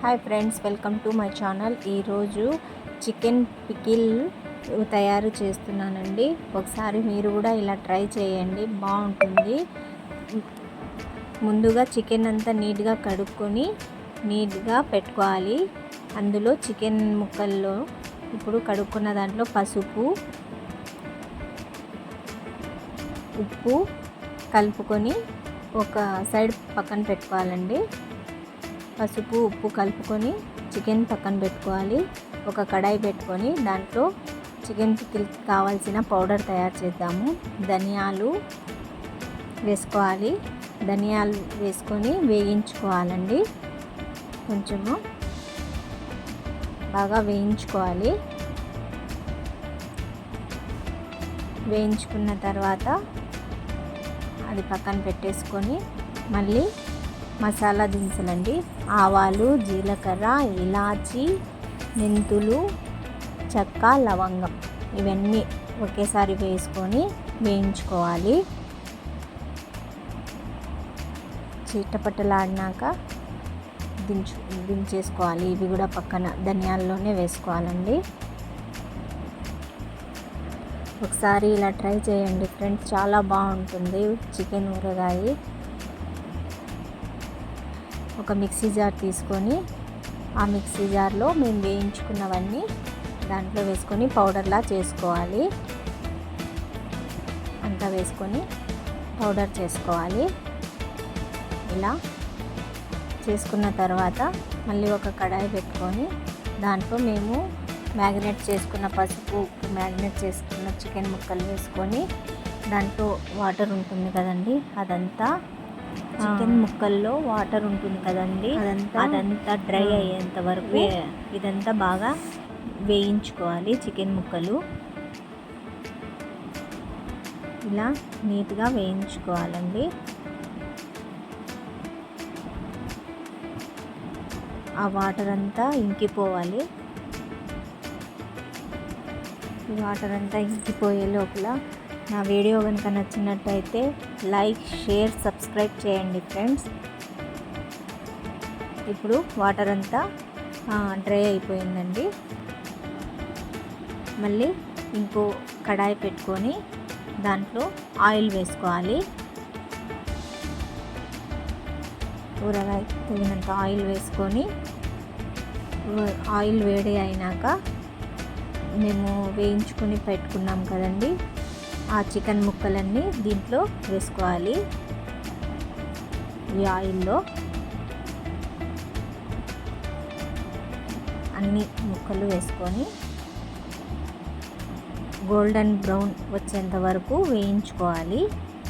Hi friends welcome to my channel. ఈరోజు chicken pickle తయారు చేస్తున్నానండి. ఒకసారి మీరు కూడా ఇలా ట్రై చేయండి బాగుంటుంది. ముందుగా చికెన్ అంతా నీట్గా కడుక్కొని నీట్గా పెట్టుకోవాలి. అందులో చికెన్ ముక్కల్లో ఇప్పుడు కడుక్కున్న దాంట్లో పసుపు ఉప్పు కలుపుకొని ఒక సైడ్ పక్కన పెట్టుకోవాలండి. పసుపు ఉప్పు కలుపుకొని చికెన్ పక్కన పెట్టుకోవాలి. ఒక కడాయి పెట్టుకొని దాంట్లో చికెన్ పికిల్కి కావాల్సిన పౌడర్ తయారు చేద్దాము. ధనియాలు వేసుకోవాలి. ధనియాలు వేసుకొని వేయించుకోవాలండి. కొంచెము బాగా వేయించుకోవాలి. వేయించుకున్న తర్వాత అది పక్కన పెట్టేసుకొని మళ్ళీ మసాలా దినుసులండి. ఆవాలు జీలకర్ర ఇలాచి మెంతులు చెక్క లవంగం. ఇవన్నీ ఒకేసారి వేసుకొని వేయించుకోవాలి. చీటపట్టలాడినాక దించు దించేసుకోవాలి. ఇవి కూడా పక్కన ధనియాల్లోనే వేసుకోవాలండి. ఒకసారి ఇలా ట్రై చేయండి ఫ్రెండ్స్. చాలా బాగుంటుంది. చికెన్ ఊరగాయ. ఒక మిక్సీ జార్ తీసుకొని ఆ మిక్సీ జార్లో మేము వేయించుకున్నవన్నీ దాంట్లో వేసుకొని పౌడర్లా చేసుకోవాలి. అంతా వేసుకొని పౌడర్ చేసుకోవాలి. ఇలా చేసుకున్న తర్వాత మళ్ళీ ఒక కడాయి పెట్టుకొని దాంట్లో మేము మ్యాగ్నేట్ చేసుకున్న పసుపు మ్యాగ్నేట్ చేసుకున్న చికెన్ ముక్కలు వేసుకొని దాంట్లో వాటర్ ఉంటుంది కదండి అదంతా చికెన్ ముక్కల్లో వాటర్ ఉంటుంది కదండి. అదంతా? డ్రై అయ్యేంత వరకు ఇదంతా బాగా వేయించుకోవాలి చికెన్ ముక్కలు. ఇలా నీట్గా వేయించుకోవాలండి. ఆ వాటర్ అంతా ఇంకిపోవాలి. ఈ వాటర్ అంతా ఇంకిపోయే లోపల నా వీడియో కనుక నచ్చినట్టయితే లైక్ షేర్ సబ్స్క్రైబ్ చేయండి ఫ్రెండ్స్. ఇప్పుడు వాటర్ అంతా డ్రై అయిపోయిందండి. మళ్ళీ ఇంకో కడాయి పెట్టుకొని దాంట్లో ఆయిల్ వేసుకోవాలి. ఊరగాయ తగినంత ఆయిల్ వేసుకొని ఆయిల్ వేడి అయినాక మేము వేయించుకొని పెట్టుకున్నాం కదండి. ఆ చికెన్ ముక్కలన్నీ దీంట్లో వేసుకోవాలి. ఈ ఆయిల్లో అన్ని ముక్కలు వేసుకొని గోల్డెన్ బ్రౌన్ వచ్చేంత వరకు వేయించుకోవాలి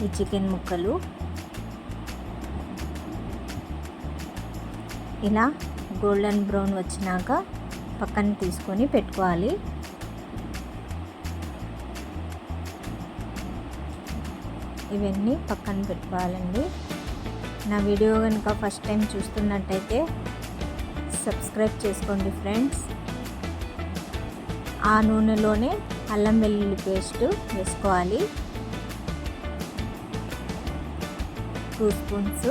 ఈ చికెన్ ముక్కలు. ఇలా గోల్డెన్ బ్రౌన్ వచ్చినాక పక్కన తీసుకొని పెట్టుకోవాలి. ఇవన్నీ పక్కన పెట్టుకోవాలండి. నా వీడియో కనుక ఫస్ట్ టైం చూస్తున్నట్టయితే సబ్స్క్రైబ్ చేసుకోండి ఫ్రెండ్స్. ఆ నూనెలోనే అల్లం వెల్లుల్లి పేస్ట్ వేసుకోవాలి. టూ స్పూన్స్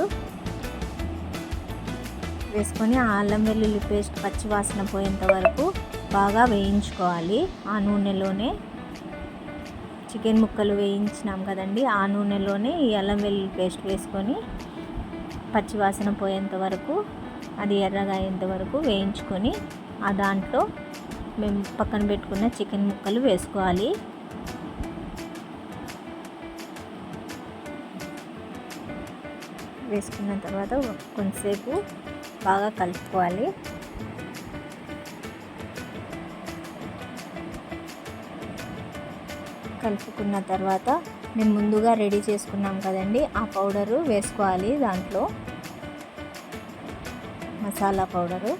వేసుకొని ఆ అల్లం వెల్లుల్లి పేస్ట్ పచ్చివాసన పోయేంత వరకు బాగా వేయించుకోవాలి. ఆ నూనెలోనే చికెన్ ముక్కలు వేయించినాం కదండి. ఆ నూనెలోనే ఈ అల్లం వెల్లుల్లి పేస్ట్ వేసుకొని పచ్చివాసన పోయేంత వరకు అది ఎర్రగా అయ్యేంత వరకు వేయించుకొని ఆ దాంట్లో మేము పక్కన పెట్టుకున్న చికెన్ ముక్కలు వేసుకోవాలి. వేసుకున్న తర్వాత కొంతసేపు బాగా కలుపుకోవాలి. కలుపుకున్న తర్వాత మేము ముందుగా రెడీ చేసుకున్నాం కదండి ఆ పౌడరు వేసుకోవాలి దాంట్లో. మసాలా పౌడరు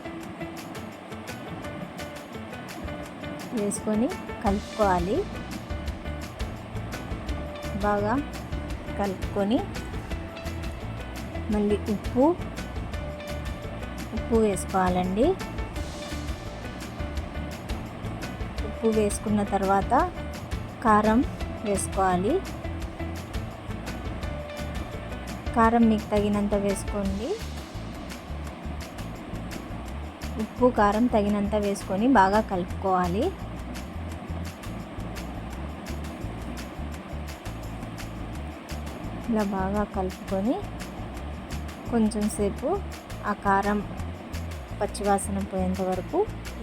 వేసుకొని కలుపుకోవాలి. బాగా కలుపుకొని మళ్ళీ ఉప్పు ఉప్పు వేసుకోవాలండి. ఉప్పు వేసుకున్న తర్వాత కారం వేసుకోవాలి. కారం మీకు తగినంత వేసుకోండి. ఉప్పు కారం తగినంత వేసుకొని బాగా కలుపుకోవాలి. ఇలా బాగా కలుపుకొని కొంచెం సేపు ఆ కారం పచ్చివాసన పోయేంత వరకు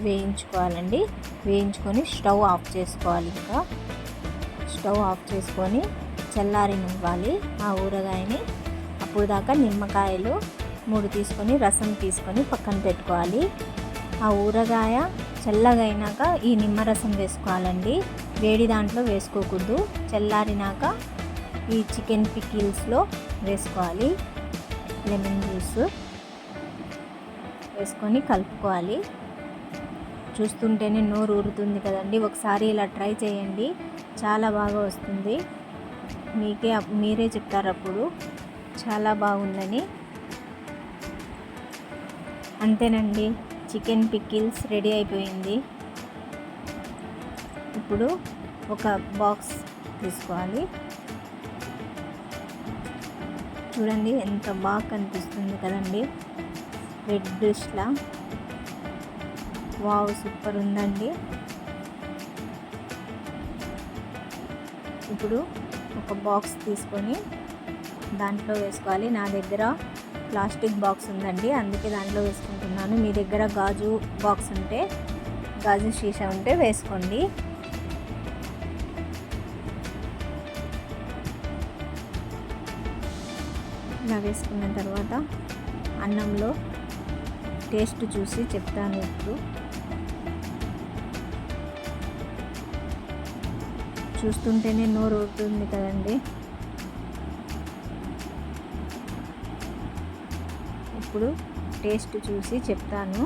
వేయించుకోవాలండి. వేయించుకొని స్టవ్ ఆఫ్ చేసుకోవాలి ఇంకా. స్టవ్ ఆఫ్ చేసుకొని చల్లారినివ్వాలి ఆ ఊరగాయని. అప్పుడు దాకా నిమ్మకాయలు మూడు తీసుకొని రసం తీసుకొని పక్కన పెట్టుకోవాలి. ఆ ఊరగాయ చల్లగైనాక ఈ నిమ్మరసం వేసుకోవాలండి. వేడి దాంట్లో వేసుకోకూడదు. చల్లారినాక ఈ చికెన్ పికిల్స్లో వేసుకోవాలి. లెమన్ జ్యూస్ వేసుకొని కలుపుకోవాలి. చూస్తుంటేనే నోరు ఊరుతుంది కదండి. ఒకసారి ఇలా ట్రై చేయండి. చాలా బాగా వస్తుంది. మీకే మీరే చెప్తారు అప్పుడు. చాలా బాగుందని. అంతేనండి. చికెన్ పికిల్స్ రెడీ అయిపోయింది. ఇప్పుడు ఒక బాక్స్ తీసుకోవాలి. చూడండి ఎంత బాగా కనిపిస్తుంది కదండి. రెడ్ డిష్లా. వావ్ సూపర్ ఉందండి. ఇప్పుడు ఒక బాక్స్ తీసుకొని దాంట్లో వేసుకోవాలి. నా దగ్గర ప్లాస్టిక్ బాక్స్ ఉందండి. అందుకే దాంట్లో వేసుకుంటున్నాను. మీ దగ్గర గాజు బాక్స్ ఉంటే గాజు షీషా ఉంటే వేసుకోండి. ఇలా వేసుకున్న తర్వాత అన్నంలో టేస్ట్ చూసి చెప్తాను ఇప్పుడు. చూస్తుంటేనే నోరు ఊరుతుంది కదండి. ఇప్పుడు టేస్ట్ చూసి చెప్తాను.